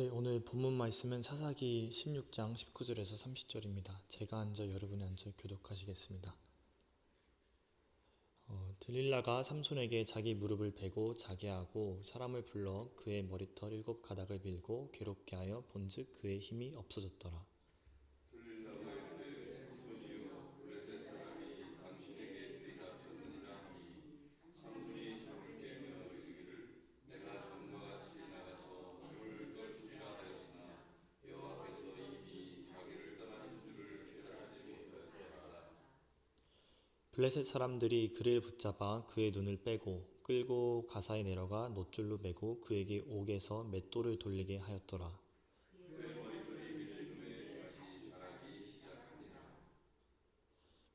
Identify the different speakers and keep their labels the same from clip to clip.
Speaker 1: 네, 오늘 본문 말씀은 사사기 16장 19절에서 30절입니다. 제가 앉아 여러분이 앉아 교독하시겠습니다. 어, 들릴라가 삼손에게 자기 무릎을 베고 자게 하고 사람을 불러 그의 머리털 일곱 가닥을 밀고 괴롭게 하여 본즉 그의 힘이 없어졌더라. 블레셋 사람들이 그를 붙잡아 그의 눈을 빼고 끌고 가사에 내려가 노줄로 매고 그에게 옥에서 맷돌을 돌리게 하였더라.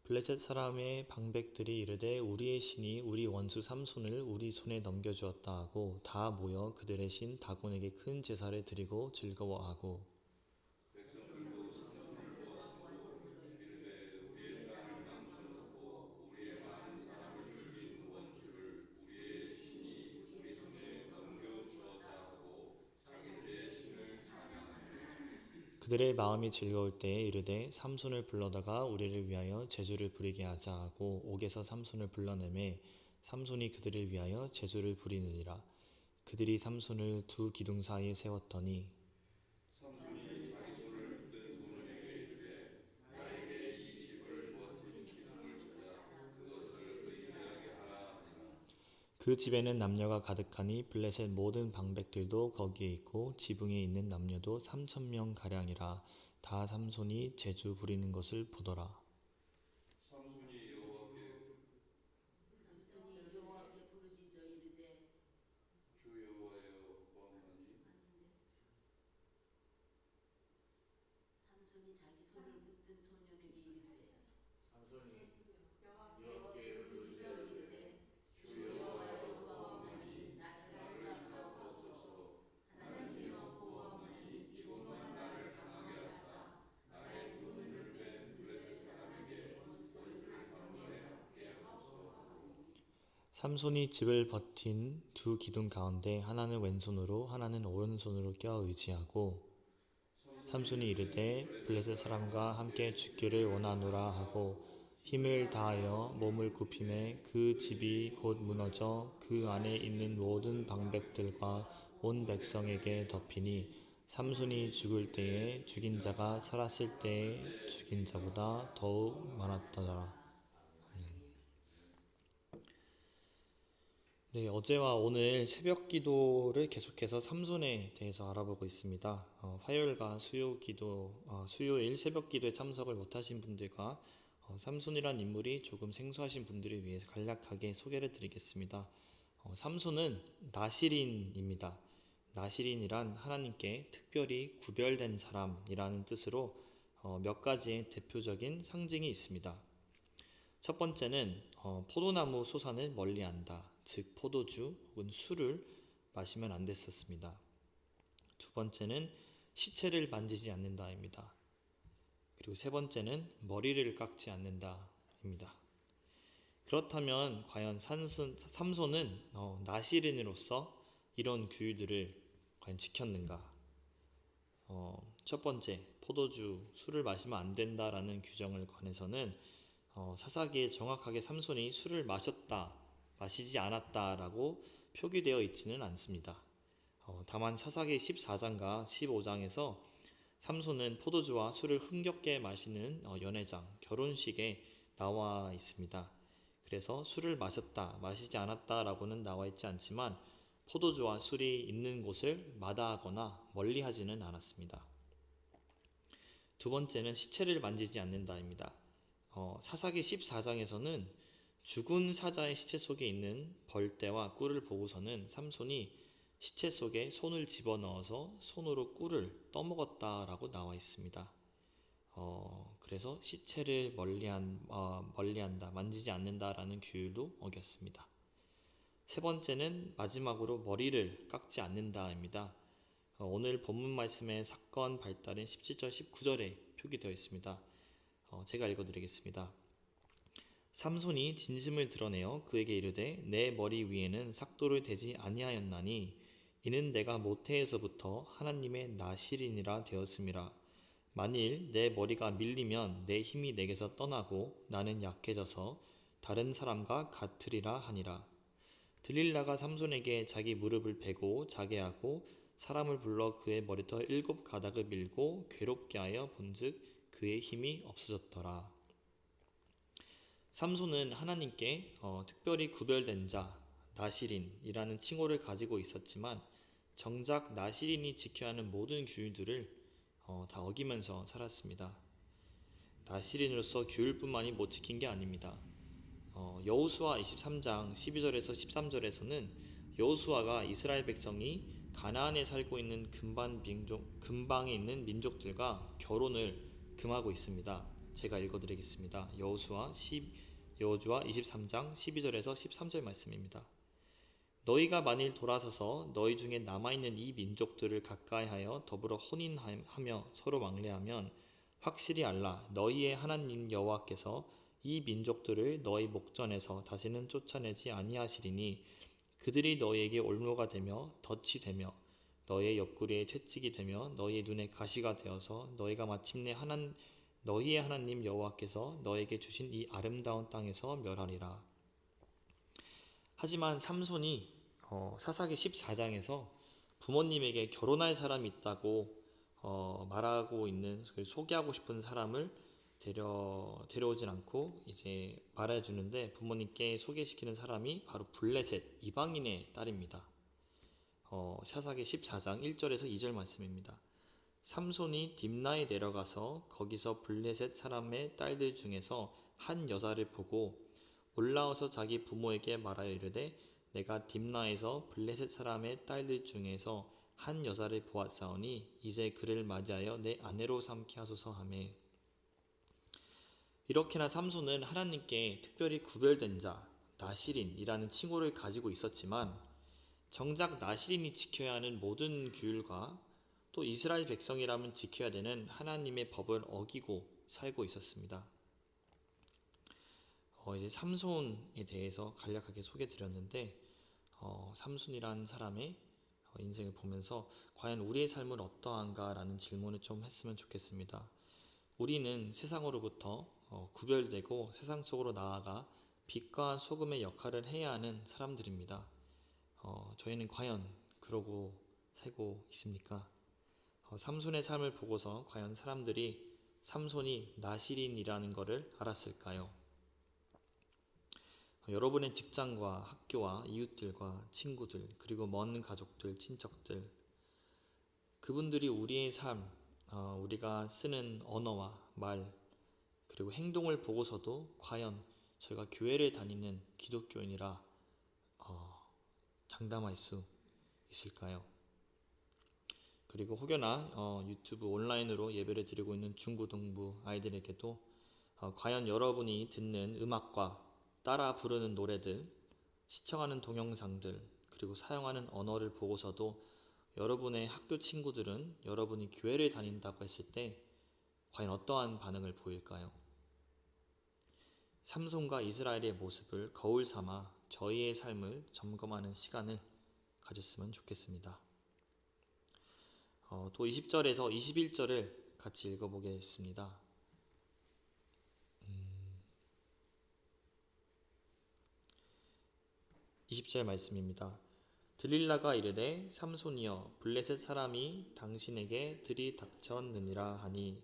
Speaker 1: 블레셋 사람의 방백들이 이르되 우리의 신이 우리 원수 삼손을 우리 손에 넘겨주었다 하고 다 모여 그들의 신 다곤에게 큰 제사를 드리고 즐거워하고 그들의 마음이 즐거울 때에 이르되 삼손을 불러다가 우리를 위하여 제주를 부리게 하자 하고 옥에서 삼손을 불러내매 삼손이 그들을 위하여 제주를 부리느니라. 그들이 삼손을 두 기둥 사이에 세웠더니 그 집에는 남녀가 가득하니 블레셋 모든 방백들도 거기에 있고 지붕에 있는 남녀도 삼천 명 가량이라 다 삼손이 제주 부리는 것을 보더라.
Speaker 2: 삼손이 자기 손을 붙든 소년에게 이르되
Speaker 1: 삼손이 집을 버틴 두 기둥 가운데 하나는 왼손으로 하나는 오른손으로 껴 의지하고 삼손이 이르되 블레셋 사람과 함께 죽기를 원하노라 하고 힘을 다하여 몸을 굽힘에 그 집이 곧 무너져 그 안에 있는 모든 방백들과 온 백성에게 덮이니 삼손이 죽을 때에 죽인 자가 살았을 때에 죽인 자보다 더욱 많았더라. 네, 어제와 오늘 새벽 기도를 계속해서 삼손에 대해서 알아보고 있습니다. 어, 화요일과 수요 기도, 어, 수요일 새벽 기도에 참석을 못하신 분들과 어, 삼손이란 인물이 조금 생소하신 분들을 위해서 간략하게 소개를 드리겠습니다. 어, 삼손은 나시린입니다. 나시린이란 하나님께 특별히 구별된 사람이라는 뜻으로 어, 몇 가지의 대표적인 상징이 있습니다. 첫 번째는 어, 포도나무 소산을 멀리한다. 즉 포도주 혹은 술을 마시면 안 됐었습니다. 두 번째는 시체를 만지지 않는다입니다. 그리고 세 번째는 머리를 깎지 않는다입니다. 그렇다면 과연 산손, 삼손은 어, 나시린으로서 이런 규율들을 과연 지켰는가? 어, 첫 번째 포도주 술을 마시면 안 된다라는 규정을 관해서는 어, 사사기에 정확하게 삼손이 술을 마셨다, 마시지 않았다라고 표기되어 있지는 않습니다. 어, 다만 사사기 14장과 15장에서 삼손은 포도주와 술을 흥겹게 마시는 어, 연회장, 결혼식에 나와 있습니다. 그래서 술을 마셨다, 마시지 않았다라고는 나와 있지 않지만 포도주와 술이 있는 곳을 마다하거나 멀리 하지는 않았습니다. 두 번째는 시체를 만지지 않는다입니다. 어, 사사기 14장에서는 죽은 사자의 시체 속에 있는 벌떼와 꿀을 보고서는 삼손이 시체 속에 손을 집어넣어서 손으로 꿀을 떠먹었다라고 나와 있습니다. 어, 그래서 시체를 멀리한, 어, 멀리한다, 만지지 않는다라는 규율도 어겼습니다. 세 번째는 마지막으로 머리를 깎지 않는다입니다. 어, 오늘 본문 말씀의 사건 발달은 17절, 19절에 표기되어 있습니다. 어, 제가 읽어드리겠습니다. 삼손이 진심을 드러내어 그에게 이르되 내 머리 위에는 삭도를 대지 아니하였나니 이는 내가 모태에서부터 하나님의 나실인이라 되었음이라. 만일 내 머리가 밀리면 내 힘이 내게서 떠나고 나는 약해져서 다른 사람과 같으리라 하니라. 들릴라가 삼손에게 자기 무릎을 베고 자게 하고 사람을 불러 그의 머리터 일곱 가닥을 밀고 괴롭게 하여 본즉 그의 힘이 없어졌더라. 삼손은 하나님께 어, 특별히 구별된 자 나시린이라는 칭호를 가지고 있었지만 정작 나시린이 지켜야 하는 모든 규율들을 어, 다 어기면서 살았습니다. 나시린으로서 규율뿐만이 못 지킨 게 아닙니다. 어, 여호수아 23장 12절에서 13절에서는 여호수아가 이스라엘 백성이 가나안에 살고 있는 근반 민족, 근방에 있는 민족들과 결혼을 금하고 있습니다. 제가 읽어드리겠습니다. 여호수아 10 여호주아 23장 12절에서 13절 말씀입니다. 너희가 만일 돌아서서 너희 중에 남아 있는 이 민족들을 가까이하여 더불어 혼인하며 서로 왕래하면 확실히 알라 너희의 하나님 여호와께서 이 민족들을 너희 목전에서 다시는 쫓아내지 아니하시리니 그들이 너희에게 올무가 되며 덫이 되며 너희의 옆구리에 채찍이 되며 너희의 눈에 가시가 되어서 너희가 마침내 하나 너희의 하나님 여호와께서 너에게 주신 이 아름다운 땅에서 멸하리라. 하지만 삼손이 어, 사사기 14장에서 부모님에게 결혼할 사람이 있다고 어, 말하고 있는 소개하고 싶은 사람을 데려 데려오진 않고 이제 말해주는데 부모님께 소개시키는 사람이 바로 블레셋 이방인의 딸입니다. 어, 사사기 14장 1절에서 2절 말씀입니다. 삼손이 딥나에 내려가서 거기서 블레셋 사람의 딸들 중에서 한 여자를 보고 올라와서 자기 부모에게 말하여 이르되 내가 딥나에서 블레셋 사람의 딸들 중에서 한 여자를 보았사오니 이제 그를 맞이하여 내 아내로 삼게 하소서 하매 이렇게나 삼손은 하나님께 특별히 구별된 자 나시린이라는 칭호를 가지고 있었지만 정작 나시린이 지켜야 하는 모든 규율과 또 이스라엘 백성이라면 지켜야 되는 하나님의 법을 어기고 살고 있었습니다. 어, 이제 삼손에 대해서 간략하게 소개드렸는데 어, 삼손이라는 사람의 어, 인생을 보면서 과연 우리의 삶은 어떠한가라는 질문을 좀 했으면 좋겠습니다. 우리는 세상으로부터 어, 구별되고 세상 속으로 나아가 빛과 소금의 역할을 해야 하는 사람들입니다. 어, 저희는 과연 그러고 살고 있습니까? 어, 삼손의 삶을 보고서 과연 사람들이 삼손이 나시린이라는 것을 알았을까요? 어, 여러분의 직장과 학교와 이웃들과 친구들 그리고 먼 가족들, 친척들 그분들이 우리의 삶, 어, 우리가 쓰는 언어와 말 그리고 행동을 보고서도 과연 저희가 교회를 다니는 기독교인이라 어, 장담할 수 있을까요? 그리고 혹여나 어, 유튜브 온라인으로 예배를 드리고 있는 중고등부 아이들에게도 어, 과연 여러분이 듣는 음악과 따라 부르는 노래들, 시청하는 동영상들, 그리고 사용하는 언어를 보고서도 여러분의 학교 친구들은 여러분이 교회를 다닌다고 했을 때 과연 어떠한 반응을 보일까요? 삼손과 이스라엘의 모습을 거울 삼아 저희의 삶을 점검하는 시간을 가졌으면 좋겠습니다. 어, 또 20절에서 21절을 같이 읽어보겠습니다. 음, 20절 말씀입니다. 들릴라가 이르되 삼손이여 블레셋 사람이 당신에게 들이닥쳤느니라 하니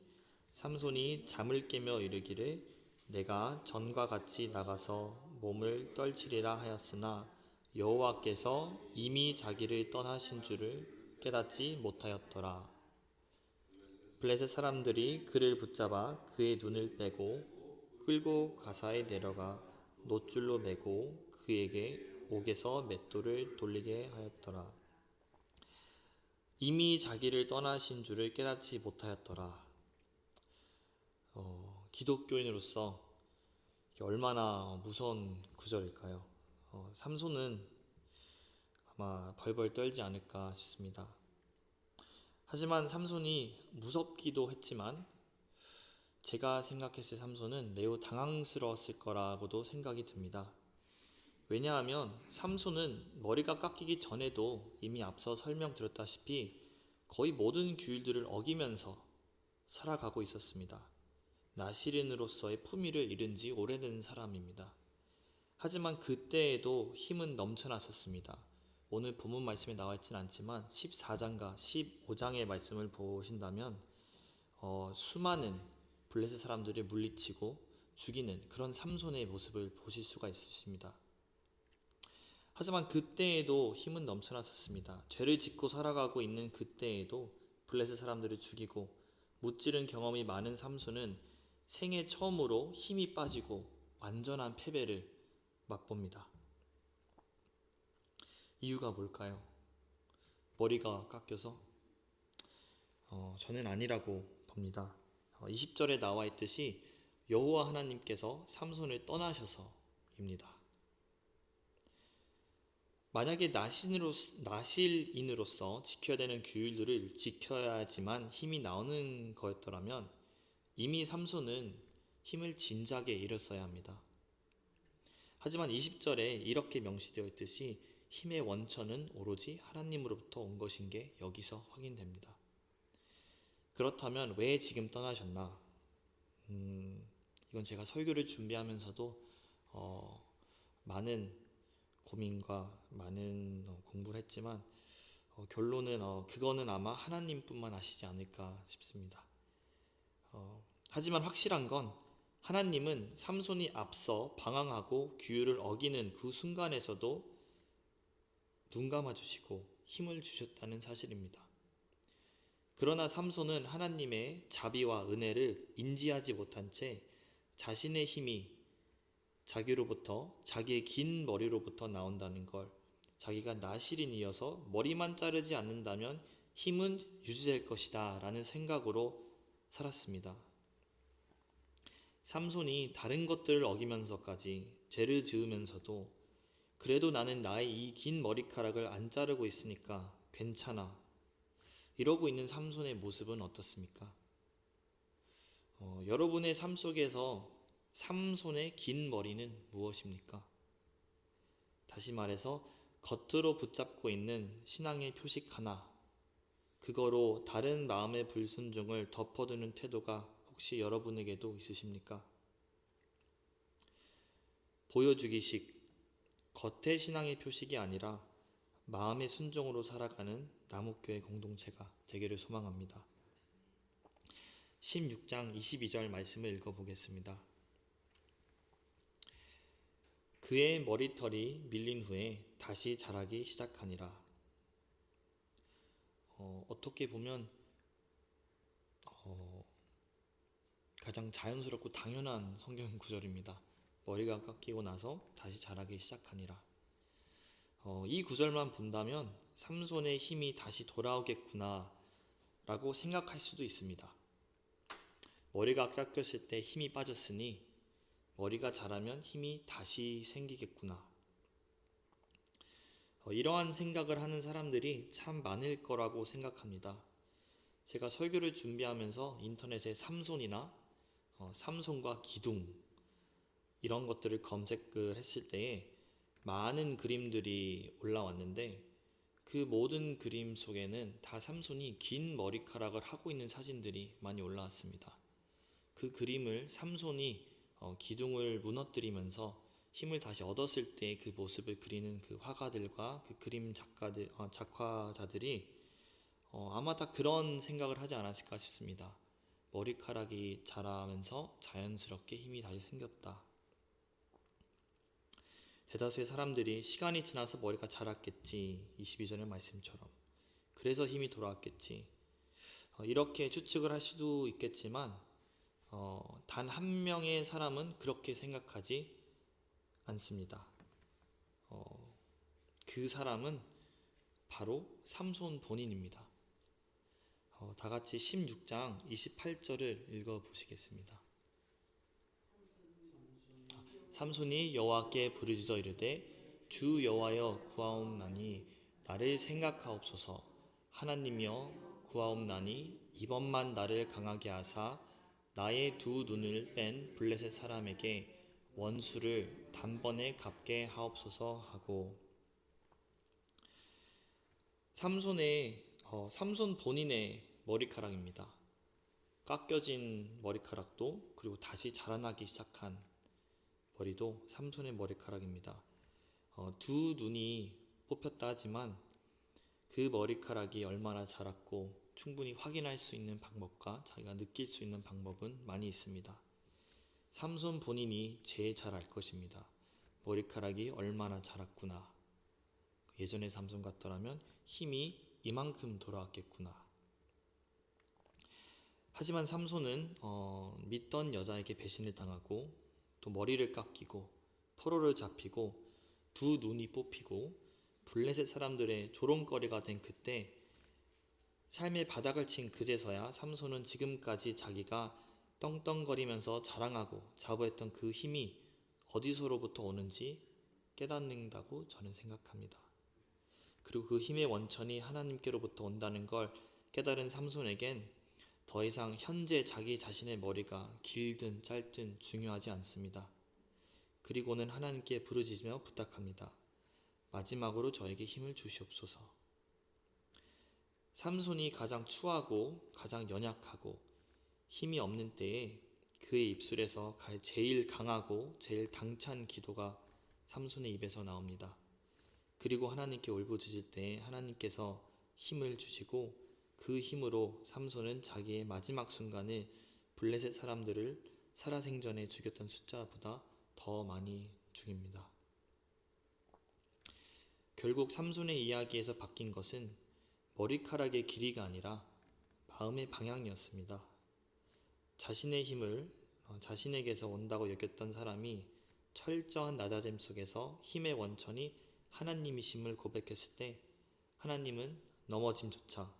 Speaker 1: 삼손이 잠을 깨며 이르기를 내가 전과 같이 나가서 몸을 떨치리라 하였으나 여호와께서 이미 자기를 떠나신 줄을 깨닫지 못하였더라. 블레셋 사람들이 그를 붙잡아 그의 눈을 빼고 끌고 가사에 내려가 노줄로 매고 그에게 옥에서 맷돌을 돌리게 하였더라. 이미 자기를 떠나신 줄을 깨닫지 못하였더라. 어, 기독교인으로서 얼마나 무서운 구절일까요? 어, 삼손은 아마 벌벌 떨지 않을까 싶습니다. 하지만 삼손이 무섭기도 했지만 제가 생각했을 삼손은 매우 당황스러웠을 거라고도 생각이 듭니다. 왜냐하면 삼손은 머리가 깎이기 전에도 이미 앞서 설명드렸다시피 거의 모든 규율들을 어기면서 살아가고 있었습니다. 나시린으로서의 품위를 잃은 지 오래된 사람입니다. 하지만 그때에도 힘은 넘쳐났었습니다. 오늘 본문 말씀에 나와 있진 않지만 14장과 15장의 말씀을 보신다면 어, 수많은 블레셋 사람들을 물리치고 죽이는 그런 삼손의 모습을 보실 수가 있으십니다. 하지만 그때에도 힘은 넘쳐났었습니다. 죄를 짓고 살아가고 있는 그때에도 블레셋 사람들을 죽이고 무찌른 경험이 많은 삼손은 생애 처음으로 힘이 빠지고 완전한 패배를 맛봅니다. 이유가 뭘까요? 머리가 깎여서? 어, 저는 아니라고 봅니다. 어, 20절에 나와 있듯이 여호와 하나님께서 삼손을 떠나셔서입니다. 만약에 나신으로, 나실인으로서 지켜야 되는 규율들을 지켜야지만 힘이 나오는 거였더라면 이미 삼손은 힘을 진작에 잃었어야 합니다. 하지만 20절에 이렇게 명시되어 있듯이 힘의 원천은 오로지 하나님으로부터 온 것인 게 여기서 확인됩니다. 그렇다면 왜 지금 떠나셨나? 음, 이건 제가 설교를 준비하면서도 어, 많은 고민과 많은 어, 공부를 했지만 어, 결론은 어, 그거는 아마 하나님뿐만 아시지 않을까 싶습니다. 어, 하지만 확실한 건 하나님은 삼손이 앞서 방황하고 규율을 어기는 그 순간에서도 눈 감아 주시고 힘을 주셨다는 사실입니다. 그러나 삼손은 하나님의 자비와 은혜를 인지하지 못한 채 자신의 힘이 자기로부터 자기의 긴 머리로부터 나온다는 걸 자기가 나실인이어서 머리만 자르지 않는다면 힘은 유지될 것이다 라는 생각으로 살았습니다. 삼손이 다른 것들을 어기면서까지 죄를 지으면서도 그래도 나는 나의 이 긴 머리카락을 안 자르고 있으니까 괜찮아. 이러고 있는 삼손의 모습은 어떻습니까? 어, 여러분의 삶 속에서 삼손의 긴 머리는 무엇입니까? 다시 말해서 겉으로 붙잡고 있는 신앙의 표식 하나, 그거로 다른 마음의 불순종을 덮어두는 태도가 혹시 여러분에게도 있으십니까? 보여주기식, 겉의 신앙의 표식이 아니라 마음의 순종으로 살아가는 남욱교회 공동체가 되기를 소망합니다. 16장 22절 말씀을 읽어보겠습니다. 그의 머리털이 밀린 후에 다시 자라기 시작하니라. 어, 어떻게 보면 어, 가장 자연스럽고 당연한 성경 구절입니다. 머리가 깎이고 나서 다시 자라기 시작하니라. 어, 이 구절만 본다면 삼손의 힘이 다시 돌아오겠구나 라고 생각할 수도 있습니다. 머리가 깎였을 때 힘이 빠졌으니 머리가 자라면 힘이 다시 생기겠구나. 어, 이러한 생각을 하는 사람들이 참 많을 거라고 생각합니다. 제가 설교를 준비하면서 인터넷에 삼손이나 어, 삼손과 기둥 이런 것들을 검색을 했을 때에 많은 그림들이 올라왔는데 그 모든 그림 속에는 다 삼손이 긴 머리카락을 하고 있는 사진들이 많이 올라왔습니다. 그 그림을 삼손이 어, 기둥을 무너뜨리면서 힘을 다시 얻었을 때 그 모습을 그리는 그 화가들과 그 그림 작가들, 어, 작화자들이 어, 아마 다 그런 생각을 하지 않았을까 싶습니다. 머리카락이 자라면서 자연스럽게 힘이 다시 생겼다. 대다수의 사람들이 시간이 지나서 머리가 자랐겠지. 22절의 말씀처럼. 그래서 힘이 돌아왔겠지. 어, 이렇게 추측을 할 수도 있겠지만, 어, 단 한 명의 사람은 그렇게 생각하지 않습니다. 어, 그 사람은 바로 삼손 본인입니다. 어, 다 같이 16장 28절을 읽어 보시겠습니다. 삼손이 여호와께 부르짖어 이르되 주 여호와여 구하옵나니 나를 생각하옵소서 하나님이여 구하옵나니 이번만 나를 강하게 하사 나의 두 눈을 뺀 블레셋 사람에게 원수를 단번에 갚게 하옵소서 하고 삼손의 어, 삼손 본인의 머리카락입니다. 깎여진 머리카락도 그리고 다시 자라나기 시작한 머리도 삼손의 머리카락입니다. 어, 두 눈이 뽑혔다 하지만 그 머리카락이 얼마나 자랐고 충분히 확인할 수 있는 방법과 자기가 느낄 수 있는 방법은 많이 있습니다. 삼손 본인이 제일 잘 알 것입니다. 머리카락이 얼마나 자랐구나. 예전의 삼손 같더라면 힘이 이만큼 돌아왔겠구나. 하지만 삼손은 어, 믿던 여자에게 배신을 당하고 또 머리를 깎이고 포로를 잡히고 두 눈이 뽑히고 블레셋 사람들의 조롱거리가 된 그때 삶의 바닥을 친 그제서야 삼손은 지금까지 자기가 떵떵거리면서 자랑하고 자부했던 그 힘이 어디서로부터 오는지 깨닫는다고 저는 생각합니다. 그리고 그 힘의 원천이 하나님께로부터 온다는 걸 깨달은 삼손에겐 더 이상 현재 자기 자신의 머리가 길든 짧든 중요하지 않습니다. 그리고는 하나님께 부르짖으며 부탁합니다. 마지막으로 저에게 힘을 주시옵소서. 삼손이 가장 추하고 가장 연약하고 힘이 없는 때에 그의 입술에서 제일 강하고 제일 당찬 기도가 삼손의 입에서 나옵니다. 그리고 하나님께 울부짖을 때 하나님께서 힘을 주시고 그 힘으로 삼손은 자기의 마지막 순간에 블레셋 사람들을 살아생전에 죽였던 숫자보다 더 많이 죽입니다. 결국 삼손의 이야기에서 바뀐 것은 머리카락의 길이가 아니라 마음의 방향이었습니다. 자신의 힘을 어, 자신에게서 온다고 여겼던 사람이 철저한 낮아짐 속에서 힘의 원천이 하나님이심을 고백했을 때 하나님은 넘어짐조차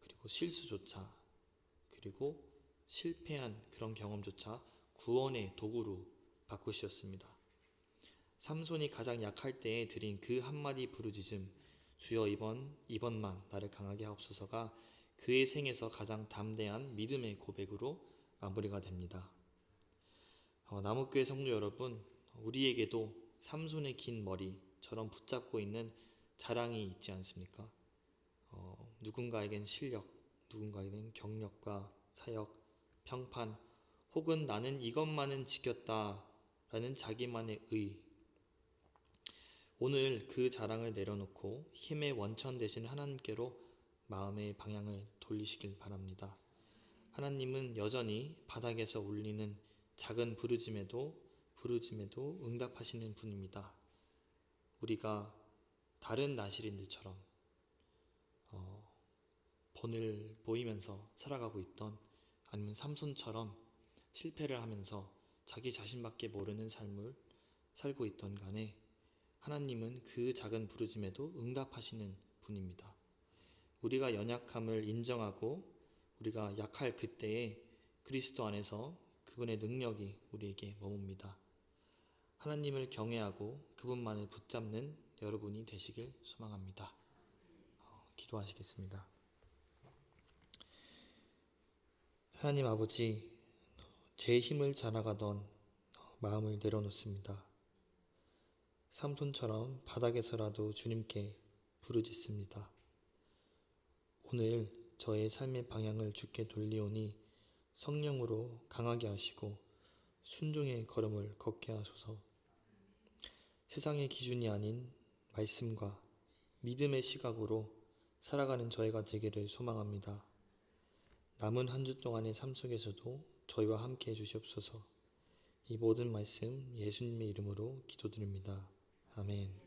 Speaker 1: 그리고 실수조차 그리고 실패한 그런 경험조차 구원의 도구로 바꾸셨습니다. 삼손이 가장 약할 때에 드린 그 한마디 부르짖음 주여 이번 이번만 나를 강하게 하옵소서가 그의 생에서 가장 담대한 믿음의 고백으로 마무리가 됩니다. 어, 남욱교회 성도 여러분, 우리에게도 삼손의 긴 머리처럼 붙잡고 있는 자랑이 있지 않습니까? 어, 누군가에겐 실력, 누군가에겐 경력과 사역, 평판, 혹은 나는 이것만은 지켰다라는 자기만의 의. 오늘 그 자랑을 내려놓고 힘의 원천 대신 하나님께로 마음의 방향을 돌리시길 바랍니다. 하나님은 여전히 바닥에서 울리는 작은 부르짐에도 부르짐에도 응답하시는 분입니다. 우리가 다른 나시린들처럼 어, 본을 보이면서 살아가고 있던 아니면 삼손처럼 실패를 하면서 자기 자신밖에 모르는 삶을 살고 있던 간에 하나님은 그 작은 부르짐에도 응답하시는 분입니다. 우리가 연약함을 인정하고 우리가 약할 그때에 그리스도 안에서 그분의 능력이 우리에게 머뭅니다. 하나님을 경외하고 그분만을 붙잡는 여러분이 되시길 소망합니다. 어, 기도하시겠습니다. 하나님 아버지, 제 힘을 자랑하던 마음을 내려놓습니다. 삼손처럼 바닥에서라도 주님께 부르짖습니다. 오늘 저의 삶의 방향을 주께 돌리오니 성령으로 강하게 하시고 순종의 걸음을 걷게 하소서. 세상의 기준이 아닌 말씀과 믿음의 시각으로 살아가는 저희가 되기를 소망합니다. 남은 한 주 동안의 삶 속에서도 저희와 함께 해주시옵소서. 이 모든 말씀 예수님의 이름으로 기도드립니다. 아멘.